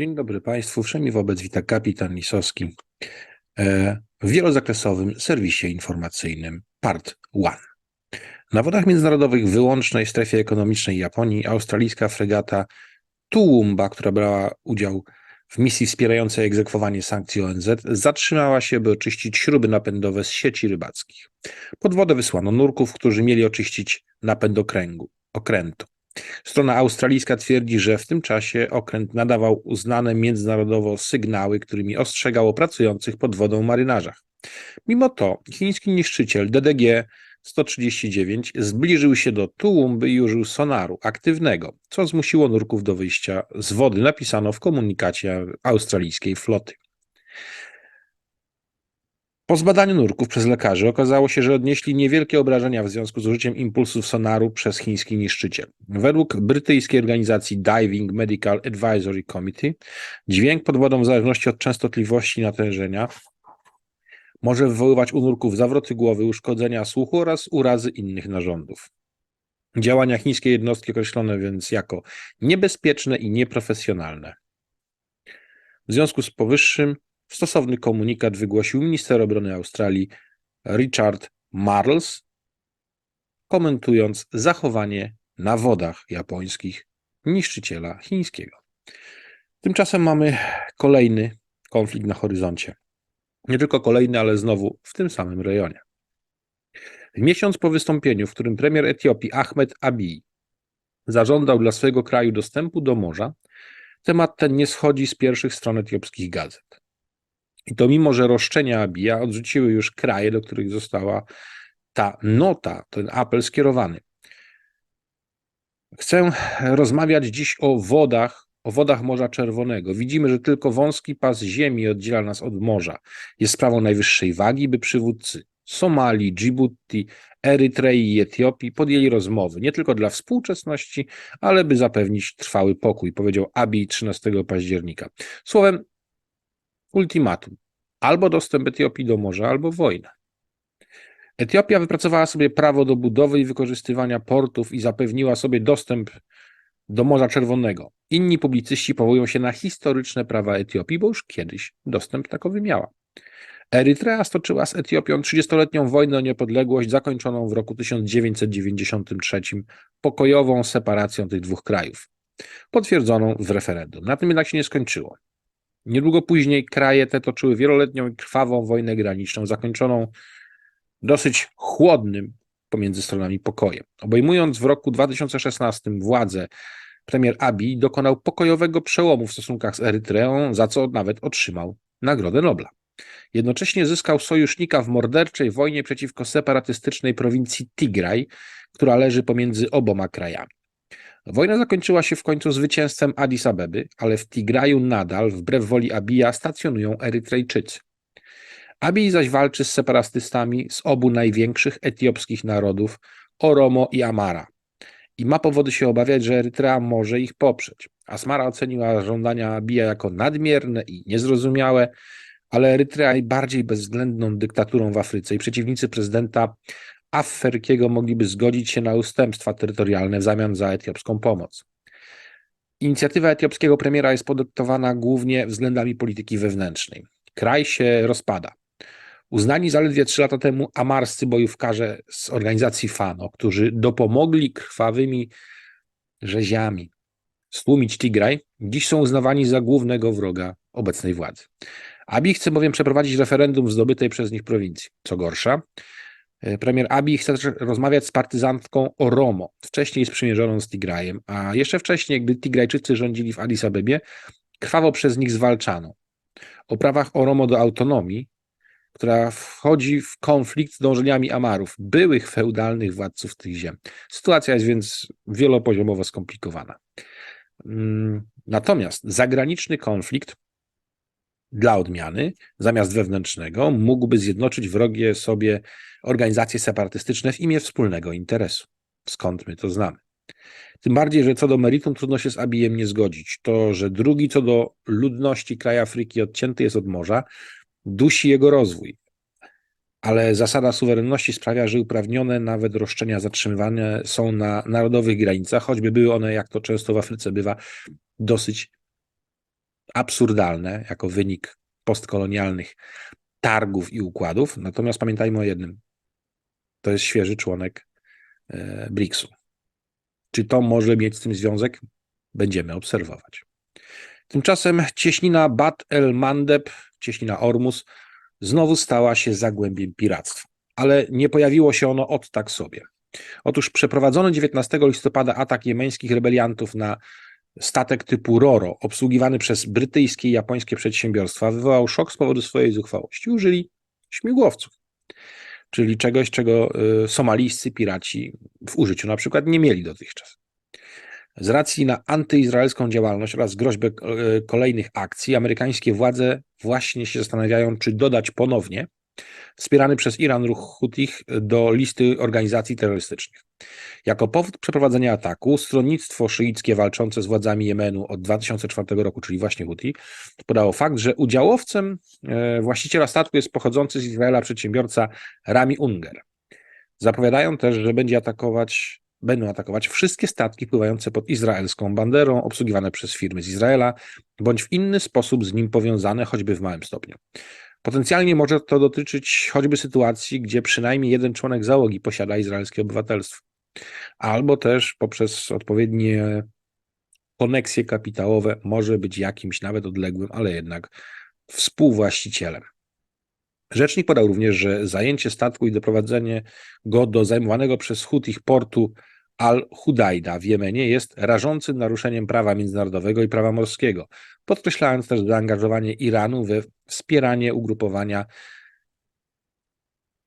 Dzień dobry Państwu. Wszemi wobec wita kapitan Lisowski e, w wielozakresowym serwisie informacyjnym Part 1. Na wodach międzynarodowych wyłącznej strefie ekonomicznej Japonii australijska fregata Tułumba, która brała udział w misji wspierającej egzekwowanie sankcji ONZ, zatrzymała się, by oczyścić śruby napędowe z sieci rybackich. Pod wodę wysłano nurków, którzy mieli oczyścić napęd okręgu, okrętu. Strona australijska twierdzi, że w tym czasie okręt nadawał uznane międzynarodowo sygnały, którymi ostrzegał o pracujących pod wodą marynarzach. Mimo to chiński niszczyciel DDG 139 zbliżył się do Tułumby i użył sonaru aktywnego, co zmusiło nurków do wyjścia z wody, napisano w komunikacie australijskiej floty. Po zbadaniu nurków przez lekarzy okazało się, że odnieśli niewielkie obrażenia w związku z użyciem impulsów sonaru przez chiński niszczyciel. Według brytyjskiej organizacji Diving Medical Advisory Committee dźwięk pod wodą w zależności od częstotliwości natężenia może wywoływać u nurków zawroty głowy, uszkodzenia słuchu oraz urazy innych narządów. Działania chińskiej jednostki określone więc jako niebezpieczne i nieprofesjonalne. W związku z powyższym Stosowny komunikat wygłosił minister obrony Australii Richard Marles, komentując zachowanie na wodach japońskich niszczyciela chińskiego. Tymczasem mamy kolejny konflikt na horyzoncie. Nie tylko kolejny, ale znowu w tym samym rejonie. Miesiąc po wystąpieniu, w którym premier Etiopii Ahmed Abiy zażądał dla swojego kraju dostępu do morza, temat ten nie schodzi z pierwszych stron etiopskich gazet. I to mimo, że roszczenia Abija odrzuciły już kraje, do których została ta nota, ten apel skierowany. Chcę rozmawiać dziś o wodach, o wodach Morza Czerwonego. Widzimy, że tylko wąski pas ziemi oddziela nas od morza. Jest sprawą najwyższej wagi, by przywódcy Somalii, Djibouti, Erytrei i Etiopii podjęli rozmowy, nie tylko dla współczesności, ale by zapewnić trwały pokój, powiedział Abiy 13 października. Słowem, ultimatum. Albo dostęp Etiopii do morza, albo wojna. Etiopia wypracowała sobie prawo do budowy i wykorzystywania portów i zapewniła sobie dostęp do Morza Czerwonego. Inni publicyści powołują się na historyczne prawa Etiopii, bo już kiedyś dostęp takowy miała. Erytrea stoczyła z Etiopią 30-letnią wojnę o niepodległość zakończoną w roku 1993 pokojową separacją tych dwóch krajów, potwierdzoną w referendum. Na tym jednak się nie skończyło. Niedługo później kraje te toczyły wieloletnią i krwawą wojnę graniczną, zakończoną dosyć chłodnym pomiędzy stronami pokojem. Obejmując w roku 2016 władzę, premier Abiy dokonał pokojowego przełomu w stosunkach z Erytreą, za co nawet otrzymał Nagrodę Nobla. Jednocześnie zyskał sojusznika w morderczej wojnie przeciwko separatystycznej prowincji Tigraj, która leży pomiędzy oboma krajami. Wojna zakończyła się w końcu zwycięstwem Addis Abeby, ale w Tigraju nadal, wbrew woli Abija, stacjonują Erytrejczycy. Abiy zaś walczy z separatystami z obu największych etiopskich narodów, Oromo i Amara. I ma powody się obawiać, że Erytrea może ich poprzeć. Asmara oceniła żądania Abija jako nadmierne i niezrozumiałe, ale Erytrea najbardziej bezwzględną dyktaturą w Afryce i przeciwnicy prezydenta Afferkiego mogliby zgodzić się na ustępstwa terytorialne w zamian za etiopską pomoc. Inicjatywa etiopskiego premiera jest podyktowana głównie względami polityki wewnętrznej. Kraj się rozpada. Uznani zaledwie trzy lata temu amarscy bojówkarze z organizacji FANO, którzy dopomogli krwawymi rzeziami stłumić Tigraj, dziś są uznawani za głównego wroga obecnej władzy. Abiy chce bowiem przeprowadzić referendum w zdobytej przez nich prowincji. Co gorsza, premier Abiy chce rozmawiać z partyzantką Oromo, wcześniej sprzymierzoną z Tigrajem, a jeszcze wcześniej, gdy Tigrajczycy rządzili w Addis Abebie, krwawo przez nich zwalczano. O prawach Oromo do autonomii, która wchodzi w konflikt z dążeniami Amarów, byłych feudalnych władców tych ziem. Sytuacja jest więc wielopoziomowo skomplikowana. Mm, natomiast zagraniczny konflikt dla odmiany, zamiast wewnętrznego, mógłby zjednoczyć wrogie sobie organizacje separatystyczne w imię wspólnego interesu. Skąd my to znamy? Tym bardziej, że co do meritum trudno się z Abijem nie zgodzić. To, że drugi co do ludności kraju Afryki odcięty jest od morza, dusi jego rozwój. Ale zasada suwerenności sprawia, że uprawnione nawet roszczenia zatrzymywane są na narodowych granicach, choćby były one, jak to często w Afryce bywa, dosyć absurdalne jako wynik postkolonialnych targów i układów. Natomiast pamiętajmy o jednym. To jest świeży członek e, BRICS-u. Czy to może mieć z tym związek? Będziemy obserwować. Tymczasem cieśnina Bab el Mandeb, cieśnina Ormus, znowu stała się zagłębiem piractwa. Ale nie pojawiło się ono od tak sobie. Otóż przeprowadzony 19 listopada atak jemeńskich rebeliantów na statek typu Roro, obsługiwany przez brytyjskie i japońskie przedsiębiorstwa, wywołał szok z powodu swojej zuchwałości. Użyli śmigłowców, czyli czegoś, czego y, somalijscy piraci w użyciu na przykład nie mieli dotychczas. Z racji na antyizraelską działalność oraz groźbę y, kolejnych akcji, amerykańskie władze właśnie się zastanawiają, czy dodać ponownie wspierany przez Iran ruch Hutich do listy organizacji terrorystycznych. Jako powód przeprowadzenia ataku stronnictwo szyickie walczące z władzami Jemenu od 2004 roku, czyli właśnie Huti, podało fakt, że udziałowcem e, właściciela statku jest pochodzący z Izraela przedsiębiorca Rami Unger. Zapowiadają też, że będzie atakować, będą atakować wszystkie statki pływające pod izraelską banderą, obsługiwane przez firmy z Izraela, bądź w inny sposób z nim powiązane, choćby w małym stopniu. Potencjalnie może to dotyczyć choćby sytuacji, gdzie przynajmniej jeden członek załogi posiada izraelskie obywatelstwo, albo też poprzez odpowiednie koneksje kapitałowe może być jakimś nawet odległym, ale jednak współwłaścicielem. Rzecznik podał również, że zajęcie statku i doprowadzenie go do zajmowanego przez Hutich portu Al-Hudajda w Jemenie jest rażącym naruszeniem prawa międzynarodowego i prawa morskiego, podkreślając też zaangażowanie Iranu we wspieranie ugrupowania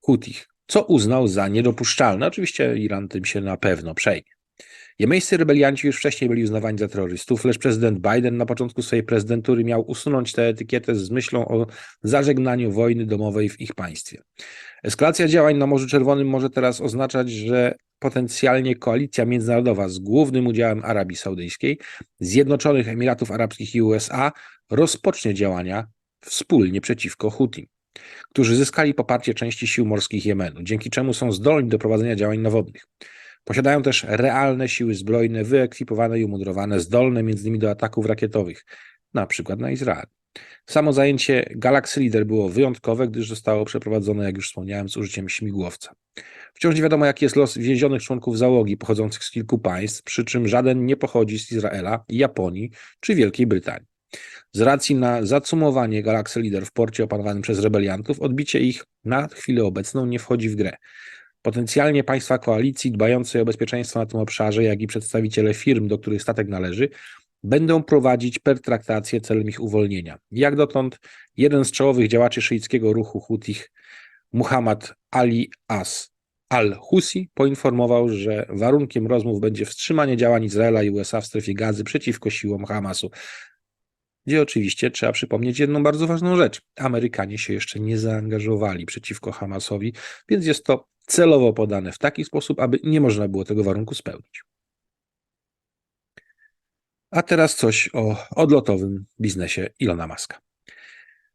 Hutich, co uznał za niedopuszczalne. Oczywiście Iran tym się na pewno przejmie. Jemeńscy rebelianci już wcześniej byli uznawani za terrorystów, lecz prezydent Biden na początku swojej prezydentury miał usunąć tę etykietę z myślą o zażegnaniu wojny domowej w ich państwie. Eskalacja działań na Morzu Czerwonym może teraz oznaczać, że potencjalnie koalicja międzynarodowa z głównym udziałem Arabii Saudyjskiej, Zjednoczonych Emiratów Arabskich i USA rozpocznie działania wspólnie przeciwko Hutim, którzy zyskali poparcie części sił morskich Jemenu, dzięki czemu są zdolni do prowadzenia działań nawodnych. Posiadają też realne siły zbrojne, wyekwipowane i umundurowane, zdolne m.in. do ataków rakietowych, na przykład na Izrael. Samo zajęcie Galaxy Leader było wyjątkowe, gdyż zostało przeprowadzone, jak już wspomniałem, z użyciem śmigłowca. Wciąż nie wiadomo, jaki jest los więzionych członków załogi pochodzących z kilku państw, przy czym żaden nie pochodzi z Izraela, Japonii czy Wielkiej Brytanii. Z racji na zacumowanie Galaxy Leader w porcie opanowanym przez rebeliantów, odbicie ich na chwilę obecną nie wchodzi w grę. Potencjalnie państwa koalicji dbające o bezpieczeństwo na tym obszarze, jak i przedstawiciele firm, do których statek należy, będą prowadzić pertraktację celem ich uwolnienia. Jak dotąd jeden z czołowych działaczy szyickiego ruchu Hutich, Muhammad Ali As al-Husi, poinformował, że warunkiem rozmów będzie wstrzymanie działań Izraela i USA w strefie gazy przeciwko siłom Hamasu. Gdzie oczywiście trzeba przypomnieć jedną bardzo ważną rzecz. Amerykanie się jeszcze nie zaangażowali przeciwko Hamasowi, więc jest to celowo podane w taki sposób, aby nie można było tego warunku spełnić. A teraz coś o odlotowym biznesie Ilona Maska.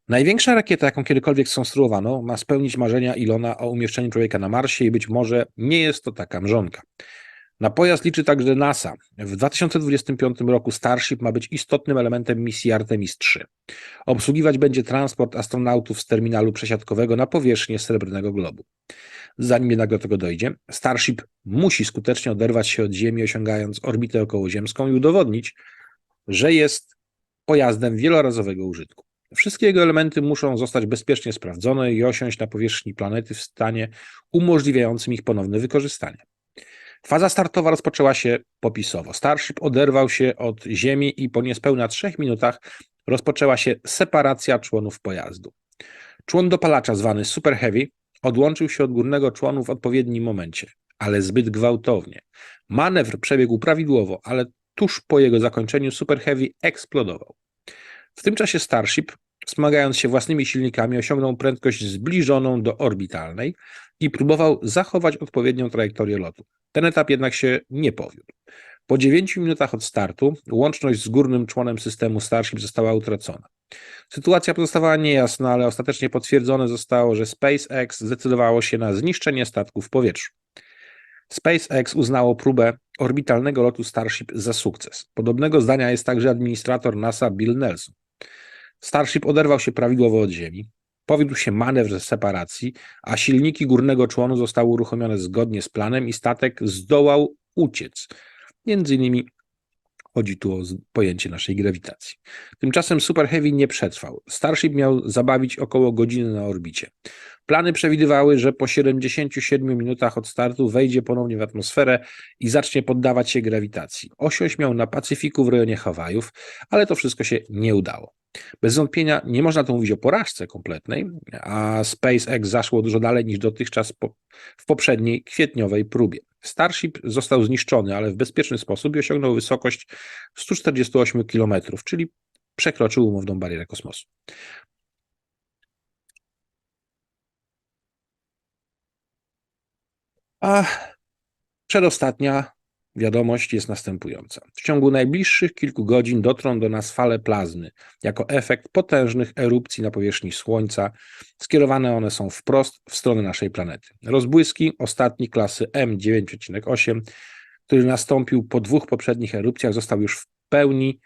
Największa rakieta, jaką kiedykolwiek skonstruowano, ma spełnić marzenia Ilona o umieszczeniu człowieka na Marsie i być może nie jest to taka mrzonka. Na pojazd liczy także NASA. W 2025 roku Starship ma być istotnym elementem misji Artemis III. Obsługiwać będzie transport astronautów z terminalu przesiadkowego na powierzchnię Srebrnego Globu. Zanim jednak do tego dojdzie, Starship musi skutecznie oderwać się od Ziemi, osiągając orbitę okołoziemską i udowodnić, że jest pojazdem wielorazowego użytku. Wszystkie jego elementy muszą zostać bezpiecznie sprawdzone i osiąść na powierzchni planety w stanie umożliwiającym ich ponowne wykorzystanie. Faza startowa rozpoczęła się popisowo. Starship oderwał się od Ziemi i po niespełna trzech minutach rozpoczęła się separacja członów pojazdu. Człon dopalacza zwany Super Heavy odłączył się od górnego członu w odpowiednim momencie, ale zbyt gwałtownie. Manewr przebiegł prawidłowo, ale tuż po jego zakończeniu Super Heavy eksplodował. W tym czasie Starship, wspomagając się własnymi silnikami, osiągnął prędkość zbliżoną do orbitalnej i próbował zachować odpowiednią trajektorię lotu. Ten etap jednak się nie powiódł. Po 9 minutach od startu łączność z górnym członem systemu Starship została utracona. Sytuacja pozostawała niejasna, ale ostatecznie potwierdzone zostało, że SpaceX zdecydowało się na zniszczenie statku w powietrzu. SpaceX uznało próbę orbitalnego lotu Starship za sukces. Podobnego zdania jest także administrator NASA Bill Nelson. Starship oderwał się prawidłowo od Ziemi. Powiódł się manewr separacji, a silniki górnego członu zostały uruchomione zgodnie z planem i statek zdołał uciec. Między innymi chodzi tu o pojęcie naszej grawitacji. Tymczasem Super Heavy nie przetrwał. Starship miał zabawić około godziny na orbicie. Plany przewidywały, że po 77 minutach od startu wejdzie ponownie w atmosferę i zacznie poddawać się grawitacji. Osiąść miał na Pacyfiku w rejonie Hawajów, ale to wszystko się nie udało. Bez wątpienia nie można tu mówić o porażce kompletnej, a SpaceX zaszło dużo dalej niż dotychczas w poprzedniej kwietniowej próbie. Starship został zniszczony, ale w bezpieczny sposób i osiągnął wysokość 148 km, czyli przekroczył umowną barierę kosmosu. A przedostatnia wiadomość jest następująca. W ciągu najbliższych kilku godzin dotrą do nas fale plazmy jako efekt potężnych erupcji na powierzchni Słońca. Skierowane one są wprost w stronę naszej planety. Rozbłyski, ostatni klasy M9,8, który nastąpił po dwóch poprzednich erupcjach, został już w pełni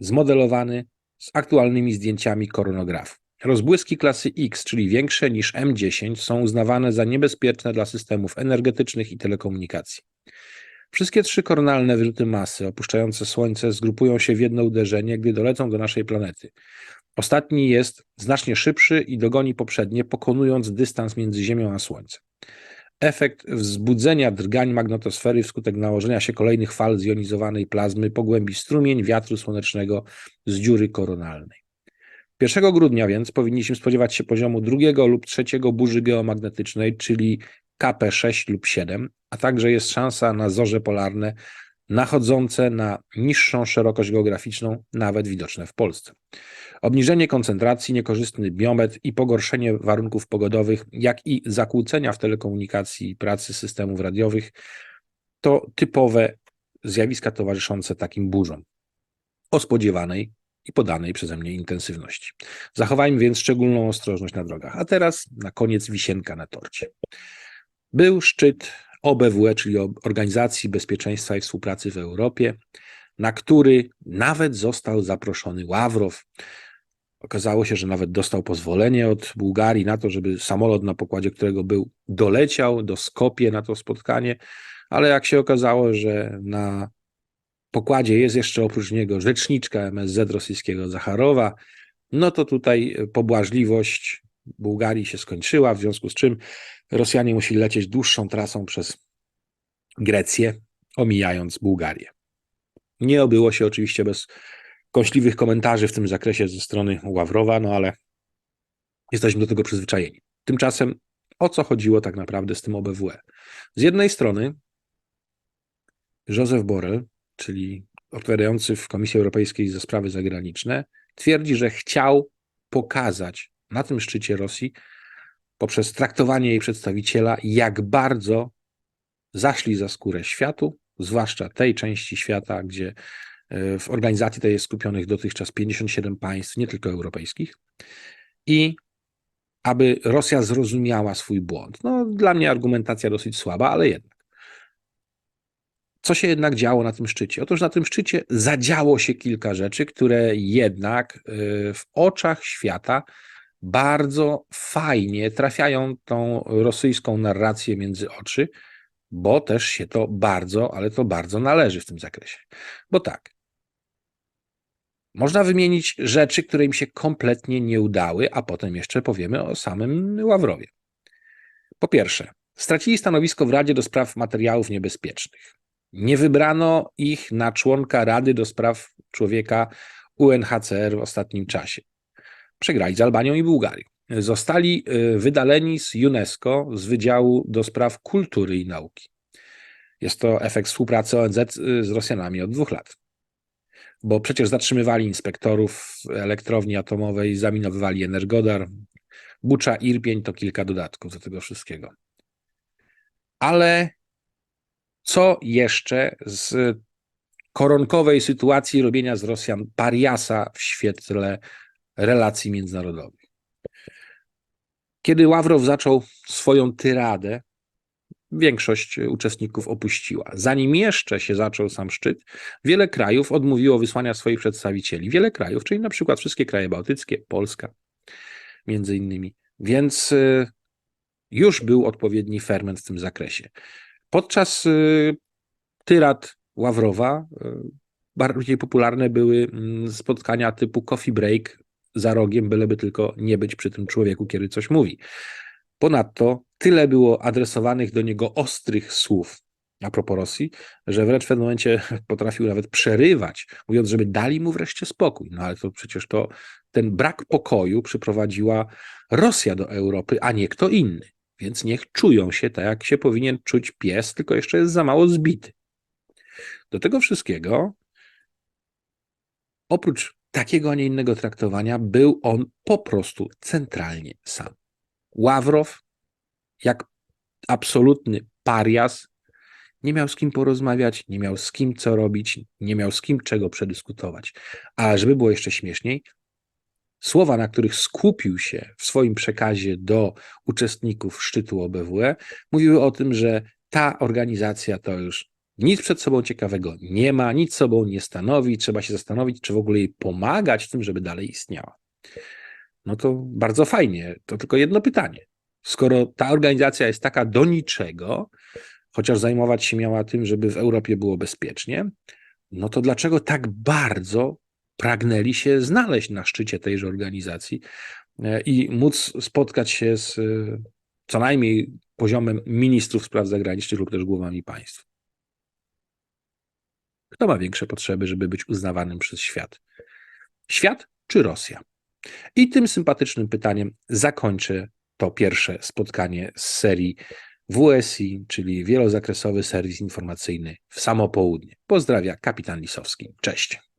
zmodelowany z aktualnymi zdjęciami koronografu. Rozbłyski klasy X, czyli większe niż M10, są uznawane za niebezpieczne dla systemów energetycznych i telekomunikacji. Wszystkie trzy koronalne wyrzuty masy opuszczające Słońce zgrupują się w jedno uderzenie, gdy dolecą do naszej planety. Ostatni jest znacznie szybszy i dogoni poprzednie, pokonując dystans między Ziemią a Słońcem. Efekt wzbudzenia drgań magnetosfery wskutek nałożenia się kolejnych fal zjonizowanej plazmy pogłębi strumień wiatru słonecznego z dziury koronalnej. 1 grudnia więc powinniśmy spodziewać się poziomu drugiego lub trzeciego burzy geomagnetycznej, czyli KP6 lub 7, a także jest szansa na zorze polarne nachodzące na niższą szerokość geograficzną, nawet widoczne w Polsce. Obniżenie koncentracji, niekorzystny biometr i pogorszenie warunków pogodowych, jak i zakłócenia w telekomunikacji i pracy systemów radiowych to typowe zjawiska towarzyszące takim burzom o spodziewanej i podanej przeze mnie intensywności. Zachowajmy więc szczególną ostrożność na drogach. A teraz na koniec wisienka na torcie. Był szczyt OBWE, czyli Organizacji Bezpieczeństwa i Współpracy w Europie, na który nawet został zaproszony Ławrow. Okazało się, że nawet dostał pozwolenie od Bułgarii na to, żeby samolot, na pokładzie którego był, doleciał do Skopie na to spotkanie, ale jak się okazało, że na pokładzie jest jeszcze oprócz niego rzeczniczka MSZ rosyjskiego Zacharowa, no to tutaj pobłażliwość Bułgarii się skończyła, w związku z czym Rosjanie musieli lecieć dłuższą trasą przez Grecję, omijając Bułgarię. Nie obyło się oczywiście bez kąśliwych komentarzy w tym zakresie ze strony Ławrowa, no ale jesteśmy do tego przyzwyczajeni. Tymczasem o co chodziło tak naprawdę z tym OBWE? Z jednej strony Józef Borrell, czyli odpowiadający w Komisji Europejskiej za sprawy zagraniczne, twierdzi, że chciał pokazać na tym szczycie Rosji poprzez traktowanie jej przedstawiciela, jak bardzo zaszli za skórę światu, zwłaszcza tej części świata, gdzie e, w organizacji tej jest skupionych dotychczas 57 państw, nie tylko europejskich, i aby Rosja zrozumiała swój błąd. No, dla mnie argumentacja dosyć słaba, ale jednak. Co się jednak działo na tym szczycie? Otóż na tym szczycie zadziało się kilka rzeczy, które jednak e, w oczach świata bardzo fajnie trafiają tą rosyjską narrację między oczy, bo też się to bardzo, ale to bardzo należy w tym zakresie. Bo tak, można wymienić rzeczy, które im się kompletnie nie udały, a potem jeszcze powiemy o samym Ławrowie. Po pierwsze, stracili stanowisko w Radzie do Spraw Materiałów Niebezpiecznych. Nie wybrano ich na członka Rady do Spraw Człowieka UNHCR w ostatnim czasie przegrali z Albanią i Bułgarią. Zostali y, wydaleni z UNESCO z Wydziału do Spraw Kultury i Nauki. Jest to efekt współpracy ONZ z Rosjanami od dwóch lat. Bo przecież zatrzymywali inspektorów elektrowni atomowej, zaminowywali Energodar, Bucza, Irpień to kilka dodatków do tego wszystkiego. Ale co jeszcze z koronkowej sytuacji robienia z Rosjan pariasa w świetle relacji międzynarodowych. Kiedy Ławrow zaczął swoją tyradę, większość uczestników opuściła. Zanim jeszcze się zaczął sam szczyt, wiele krajów odmówiło wysłania swoich przedstawicieli. Wiele krajów, czyli na przykład wszystkie kraje bałtyckie, Polska między innymi. Więc y, już był odpowiedni ferment w tym zakresie. Podczas y, tyrad Ławrowa y, bardziej popularne były mm, spotkania typu coffee break za rogiem, byleby tylko nie być przy tym człowieku, kiedy coś mówi. Ponadto tyle było adresowanych do niego ostrych słów a propos Rosji, że wręcz w pewnym momencie potrafił nawet przerywać, mówiąc, żeby dali mu wreszcie spokój. No ale to przecież to ten brak pokoju przyprowadziła Rosja do Europy, a nie kto inny. Więc niech czują się tak, jak się powinien czuć pies, tylko jeszcze jest za mało zbity. Do tego wszystkiego, oprócz takiego, a nie innego traktowania, był on po prostu centralnie sam. Ławrow, jak absolutny parias, nie miał z kim porozmawiać, nie miał z kim co robić, nie miał z kim czego przedyskutować. A żeby było jeszcze śmieszniej, słowa, na których skupił się w swoim przekazie do uczestników szczytu OBWE, mówiły o tym, że ta organizacja to już nic przed sobą ciekawego nie ma, nic sobą nie stanowi, trzeba się zastanowić, czy w ogóle jej pomagać w tym, żeby dalej istniała. No to bardzo fajnie, to tylko jedno pytanie. Skoro ta organizacja jest taka do niczego, chociaż zajmować się miała tym, żeby w Europie było bezpiecznie, no to dlaczego tak bardzo pragnęli się znaleźć na szczycie tejże organizacji e, i móc spotkać się z e, co najmniej poziomem ministrów spraw zagranicznych lub też głowami państw? Kto ma większe potrzeby, żeby być uznawanym przez świat? Świat czy Rosja? I tym sympatycznym pytaniem zakończę to pierwsze spotkanie z serii WSI, czyli wielozakresowy serwis informacyjny w samo południe. Pozdrawia kapitan Lisowski. Cześć.